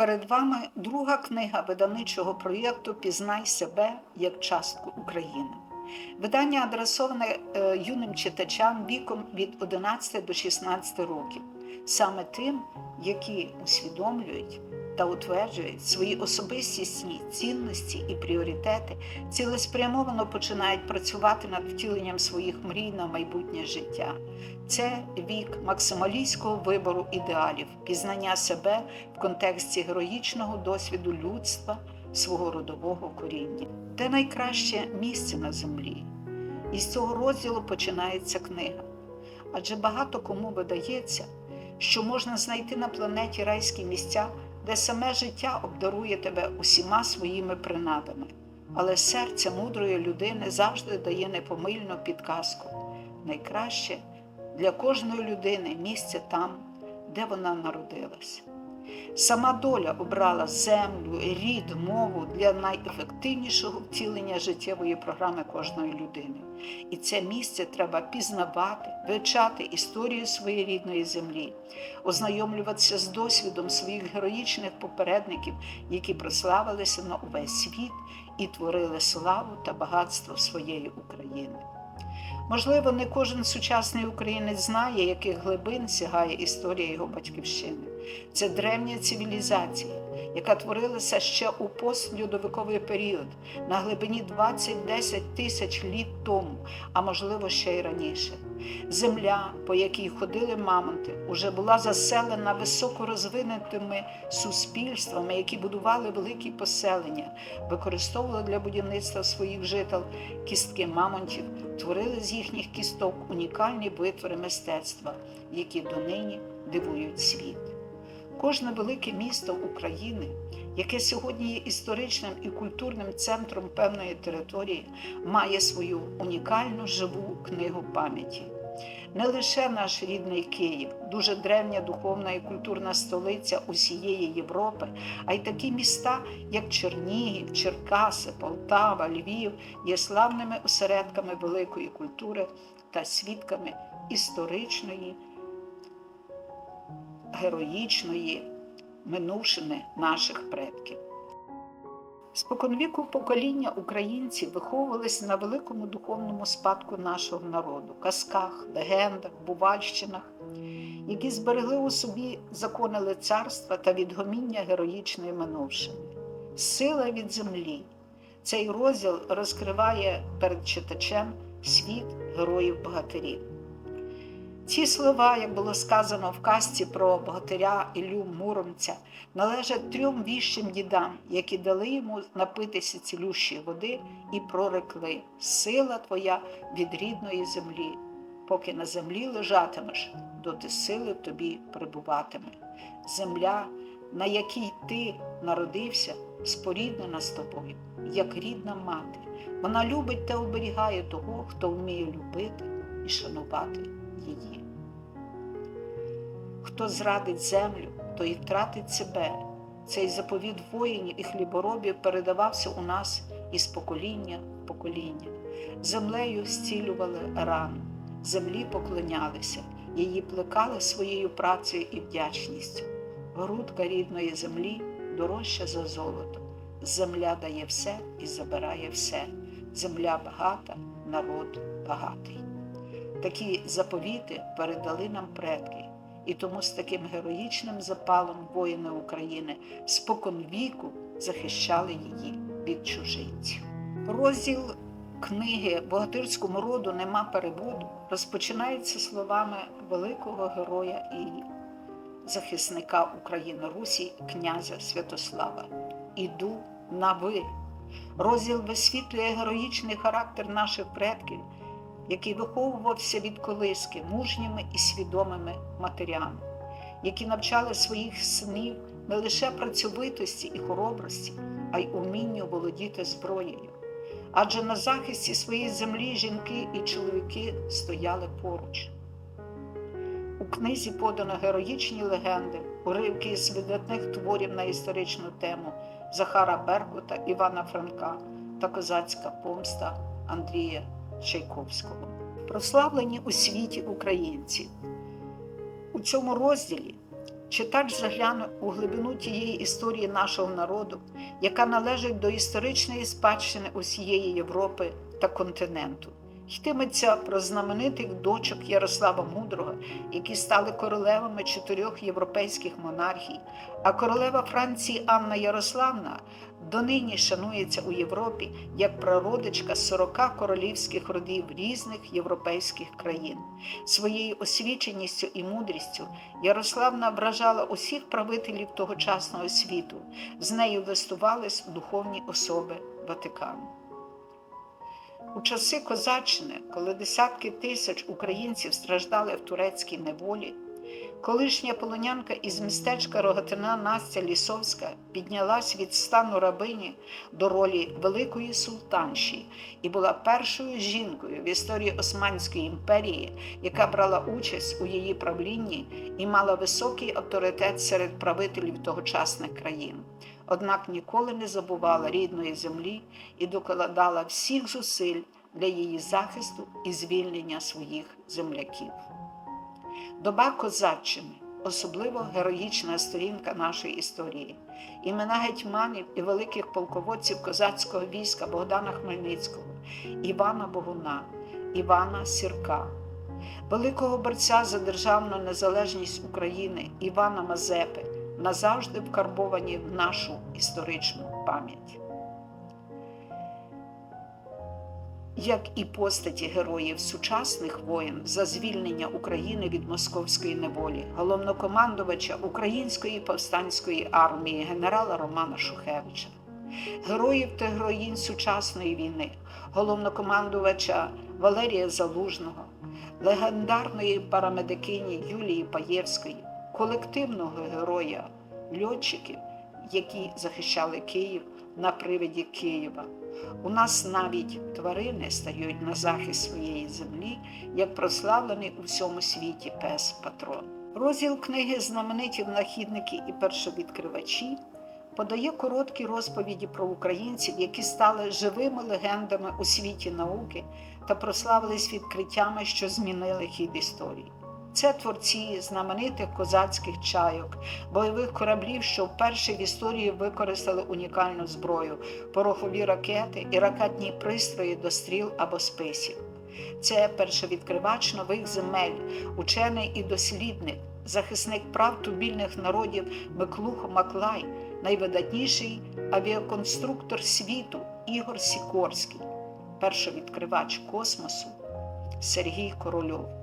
Перед вами друга книга видавничого проєкту Пізнай себе як частку України. Видання адресоване е, юним читачам віком від 11 до 16 років, саме тим, які усвідомлюють та утверджують свої особистісні цінності і пріоритети, цілеспрямовано починають працювати над втіленням своїх мрій на майбутнє життя. Це вік максималістського вибору ідеалів, пізнання себе в контексті героїчного досвіду людства, свого родового коріння, де найкраще місце на землі. І з цього розділу починається книга. Адже багато кому видається, що можна знайти на планеті райські місця, де саме життя обдарує тебе усіма своїми принадами. Але серце мудрої людини завжди дає непомильну підказку. Найкраще для кожної людини місце там, де вона народилась. Сама доля обрала землю, рід, мову для найефективнішого втілення життєвої програми кожної людини. І це місце треба пізнавати, вивчати історію своєї рідної землі, ознайомлюватися з досвідом своїх героїчних попередників, які прославилися на увесь світ і творили славу та багатство своєї України. Можливо, не кожен сучасний українець знає, яких глибин сягає історія його батьківщини. Це древня цивілізація, яка творилася ще у постльодовиковий період на глибині 20-10 тисяч літ тому, а можливо ще й раніше. Земля, по якій ходили мамонти, уже була заселена високорозвинутими суспільствами, які будували великі поселення, використовували для будівництва своїх жител кістки мамонтів, творили з їхніх кісток унікальні витвори мистецтва, які донині дивують світ. Кожне велике місто України, яке сьогодні є історичним і культурним центром певної території, має свою унікальну живу книгу пам'яті. Не лише наш рідний Київ, дуже древня духовна і культурна столиця усієї Європи, а й такі міста, як Чернігів, Черкаси, Полтава, Львів, є славними осередками великої культури та свідками історичної героїчної минувшини наших предків. Споконвіку покоління українців виховувалися на великому духовному спадку нашого народу, казках, легендах, бувальщинах, які зберегли у собі закони лицарства та відгоміння героїчної минувшини. Сила від землі. Цей розділ розкриває перед читачем світ героїв-богатирів. Ці слова, як було сказано в казці про богатиря Ілю Муромця, належать трьом віщим дідам, які дали йому напитися цілющої води і прорекли Сила твоя від рідної землі. Поки на землі лежатимеш, доти сили тобі прибуватиме. Земля, на якій ти народився, споріднена з тобою, як рідна мати. Вона любить та оберігає того, хто вміє любити і шанувати її. Хто зрадить землю, той і втратить себе. Цей заповіт воїнів і хліборобів передавався у нас із покоління в покоління. Землею зцілювали рану, землі поклонялися, її плекали своєю працею і вдячністю. Грудка рідної землі дорожча за золото. Земля дає все і забирає все. Земля багата, народ багатий. Такі заповіти передали нам предки, і тому з таким героїчним запалом воїни України спокон віку захищали її від чужинців. Розділ книги Богатирському роду нема переводу розпочинається словами великого героя і захисника України Русі князя Святослава. Іду на ви. Розділ висвітлює героїчний характер наших предків який виховувався від колиски мужніми і свідомими матерями, які навчали своїх синів не лише працьовитості і хоробрості, а й умінню володіти зброєю. Адже на захисті своєї землі жінки і чоловіки стояли поруч. У книзі подано героїчні легенди, уривки з видатних творів на історичну тему Захара Беркута, Івана Франка та козацька помста Андрія Чайковського. Прославлені у світі українці. У цьому розділі Читач загляне у глибину тієї історії нашого народу, яка належить до історичної спадщини усієї Європи та континенту. Йтиметься про знаменитих дочок Ярослава Мудрого, які стали королевами чотирьох європейських монархій, а королева Франції Анна Ярославна донині шанується у Європі як прародичка 40 королівських родів різних європейських країн. Своєю освіченістю і мудрістю Ярославна вражала усіх правителів тогочасного світу, з нею листувались духовні особи Ватикану. У часи Козаччини, коли десятки тисяч українців страждали в турецькій неволі, колишня полонянка із містечка Рогатина Настя Лісовська піднялась від стану рабині до ролі великої султанші і була першою жінкою в історії Османської імперії, яка брала участь у її правлінні і мала високий авторитет серед правителів тогочасних країн однак ніколи не забувала рідної землі і докладала всіх зусиль для її захисту і звільнення своїх земляків. Доба Козаччини особливо героїчна сторінка нашої історії. Імена гетьманів і великих полководців козацького війська Богдана Хмельницького, Івана Богуна, Івана Сірка, великого борця за державну незалежність України Івана Мазепи назавжди вкарбовані в нашу історичну пам'ять. Як і постаті героїв сучасних воєн за звільнення України від московської неволі, головнокомандувача Української повстанської армії генерала Романа Шухевича, героїв та героїнь сучасної війни, головнокомандувача Валерія Залужного, легендарної парамедикині Юлії Паєвської, колективного героя льотчиків, які захищали Київ на привиді Києва. У нас навіть тварини стають на захист своєї землі, як прославлений у всьому світі пес патрон. Розділ книги Знамениті внахідники і першовідкривачі подає короткі розповіді про українців, які стали живими легендами у світі науки та прославились відкриттями, що змінили хід історії. Це творці знаменитих козацьких чайок, бойових кораблів, що вперше в історії використали унікальну зброю, порохові ракети і ракетні пристрої до стріл або списів. Це першовідкривач нових земель, учений і дослідник, захисник прав тубільних народів Миклух Маклай, найвидатніший авіаконструктор світу Ігор Сікорський, першовідкривач космосу Сергій Корольов.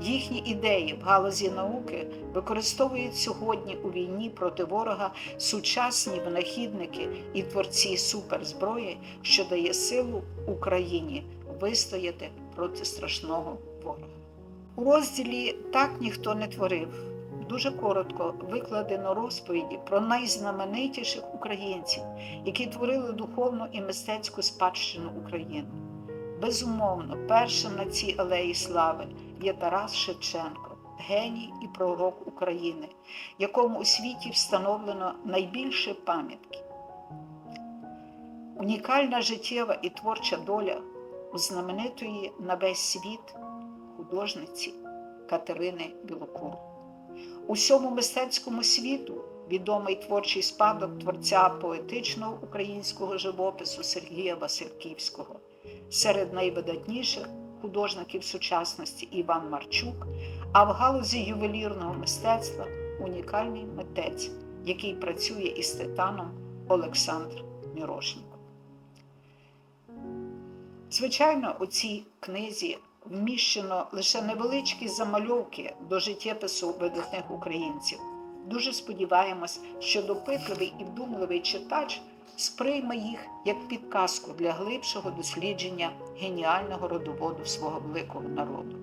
Їхні ідеї в галузі науки використовують сьогодні у війні проти ворога сучасні винахідники і творці суперзброї, що дає силу Україні вистояти проти страшного ворога. У розділі Так ніхто не творив. Дуже коротко викладено розповіді про найзнаменитіших українців, які творили духовну і мистецьку спадщину України. Безумовно, першим на цій алеї слави є Тарас Шевченко, геній і пророк України, якому у світі встановлено найбільше пам'ятки. Унікальна життєва і творча доля у знаменитої на весь світ художниці Катерини Білокур. Усьому мистецькому світу відомий творчий спадок творця поетичного українського живопису Сергія Васильківського, серед найвидатніших художників сучасності Іван Марчук, а в галузі ювелірного мистецтва унікальний митець, який працює із титаном Олександр Мірошенко. Звичайно, у цій книзі вміщено лише невеличкі замальовки до життєпису видатних українців. Дуже сподіваємось, що допитливий і вдумливий читач сприйме їх як підказку для глибшого дослідження геніального родоводу свого великого народу.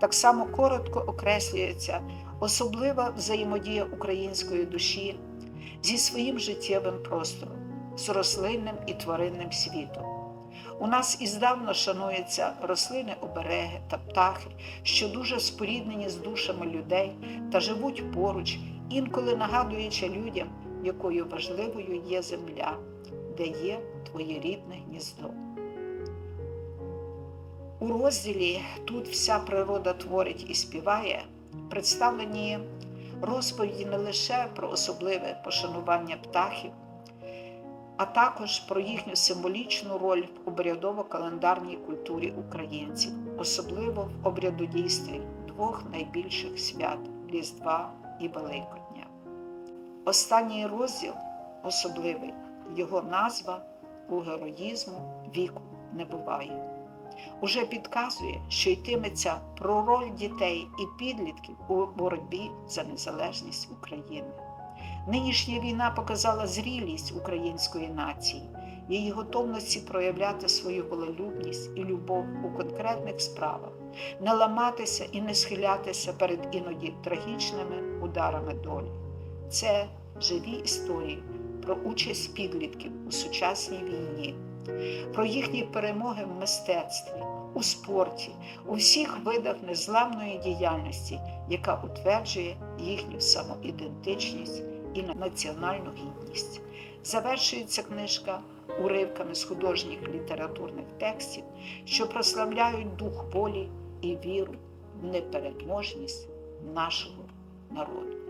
Так само коротко окреслюється особлива взаємодія української душі зі своїм життєвим простором, з рослинним і тваринним світом. У нас іздавна шануються рослини обереги та птахи, що дуже споріднені з душами людей та живуть поруч, інколи нагадуючи людям якою важливою є земля, де є твоє рідне гніздо. У розділі Тут вся природа творить і співає, представлені розповіді не лише про особливе пошанування птахів, а також про їхню символічну роль в обрядово-календарній культурі українців, особливо в обрядодійстві двох найбільших свят Різдва і Великодня. Останній розділ особливий, його назва у героїзму віку не буває. Уже підказує, що йтиметься про роль дітей і підлітків у боротьбі за незалежність України. Нинішня війна показала зрілість української нації, її готовності проявляти свою волелюбність і любов у конкретних справах, не ламатися і не схилятися перед іноді трагічними ударами долі. Це живі історії про участь підлітків у сучасній війні, про їхні перемоги в мистецтві, у спорті, у всіх видах незламної діяльності, яка утверджує їхню самоідентичність і національну гідність. Завершується книжка уривками з художніх літературних текстів, що прославляють дух волі і віру в непереможність нашого народу.